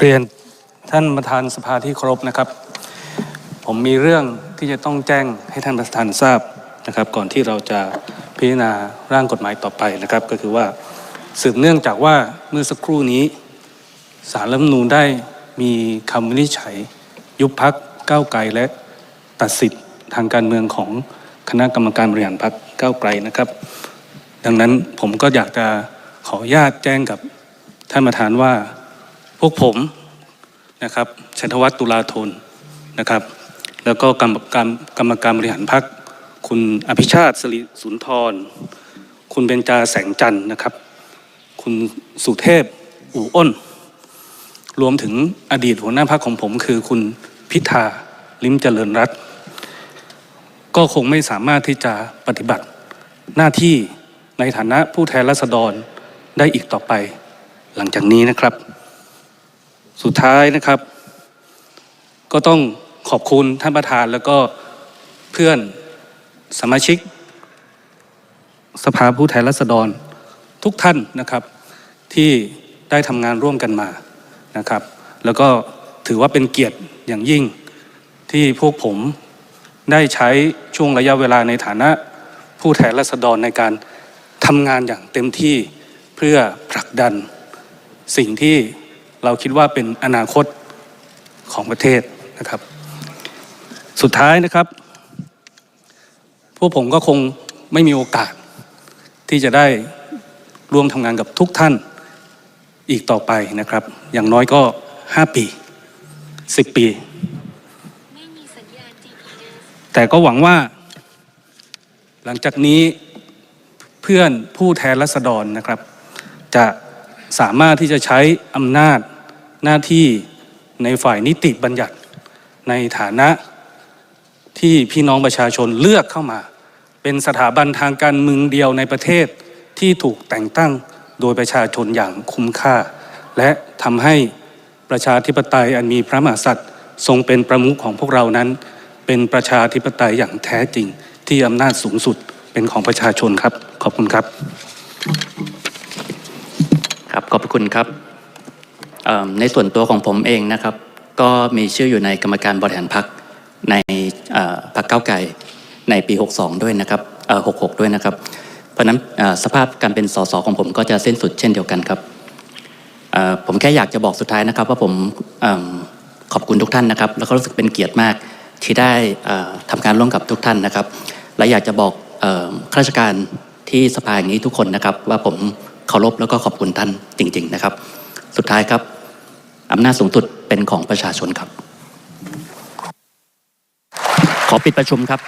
เรียนท่านประธานสภาที่เคารพนะครับ ผมมีเรื่องที่จะต้องแจ้งให้ท่านประธานทราบนะครับ ก่อนที่เราจะพิจารณาร่างกฎหมายต่อไปนะครับ ก็คือว่าสืบเนื่องจากว่าเมื่อสักครู่นี้สารรัฐมนูญได้มีคำวินิจฉัย ยุบพักก้าวไกลและตัดสิทธิ์ทางการเมืองของคณะกรรมการบริหารพักก้าวไกลนะครับ ดังนั้นผมก็อยากจะขออนุญาตแจ้งกับท่านประธานว่า พวกผมนะครับชันทวัฒน์ตุลาธนนะครับ แล้วก็กรรมการกรรมการบริหารพักคุณอภิชาติสริสุนทร คุณเบญจาแสงจันทร์นะครับ คุณสุเทพอู่อ้น รวมถึงอดีตหัวหน้าพักของผม คือคุณพิธาลิมเจริญรัตน์ก็คงไม่สามารถที่จะปฏิบัติหน้าที่ในฐานะผู้แทนราษฎรได้อีกต่อไปหลังจากนี้นะครับ สุดท้ายนะครับ ก็ต้องขอบคุณท่านประธานแล้วก็เพื่อนสมาชิก สภาผู้แทนราษฎรทุกท่านนะครับ ที่ได้ทำงานร่วมกันมานะครับ แล้วก็ถือว่าเป็นเกียรติอย่างยิ่งที่พวกผมได้ใช้ช่วงระยะเวลาในฐานะผู้แทนราษฎรในการทำงานอย่างเต็มที่เพื่อผลักดันสิ่งที่ เราคิดว่าเป็นอนาคตของประเทศนะครับ สุดท้ายนะครับ พวกผมก็คงไม่มีโอกาส ที่จะได้ร่วมทำงานกับทุกท่านอีกต่อไปนะครับ อย่างน้อยก็ 5 ปี 10 ปีไม่มีแต่ก็หวังว่า หลังจากนี้เพื่อนผู้แทนรัษฎรนะครับ จะสามารถที่จะใช้อำนาจ หน้าที่ในฝ่ายนิติบัญญัติ ในฐานะที่พี่น้องประชาชนเลือกเข้ามา เป็นสถาบันทางการเมืองเดียวในประเทศที่ถูกแต่งตั้งโดยประชาชนอย่างคุ้มค่า และทำให้ประชาธิปไตยอันมีพระมหากษัตริย์ ทรงเป็นประมุขของพวกเรานั้น เป็นประชาธิปไตยอย่างแท้จริง ที่อำนาจสูงสุดเป็นของประชาชนครับ ขอบคุณครับ ครับขอบคุณครับ ในส่วนตัวของผมเองนะครับ ก็มีชื่ออยู่ในกรรมการบริหารพักในพรรคเก้าวไกลในปี 62 ด้วยนะครับ66 ด้วยนะครับ เพราะนั้นสภาพการเป็นสสของผมก็จะสิ้นสุดเช่นเดียวกันครับผมแค่อยากจะบอกสุดท้ายนะครับ ว่าผมอขอบคุณทุกท่านนะครับ แล้วก็รู้สึกเป็นเกียรติมากที่ได้เอ่อทำงานร่วมกับทุกท่านนะครับ และอยากจะบอกข้าราชการที่สภาอย่างนี้ทุกคนนะครับ ว่าผมเคารพแล้วก็ขอบคุณท่านจริง ๆ นะครับ สุดท้ายครับ อำนาจสูงสุดเป็นของประชาชนครับ ขอปิดประชุมครับ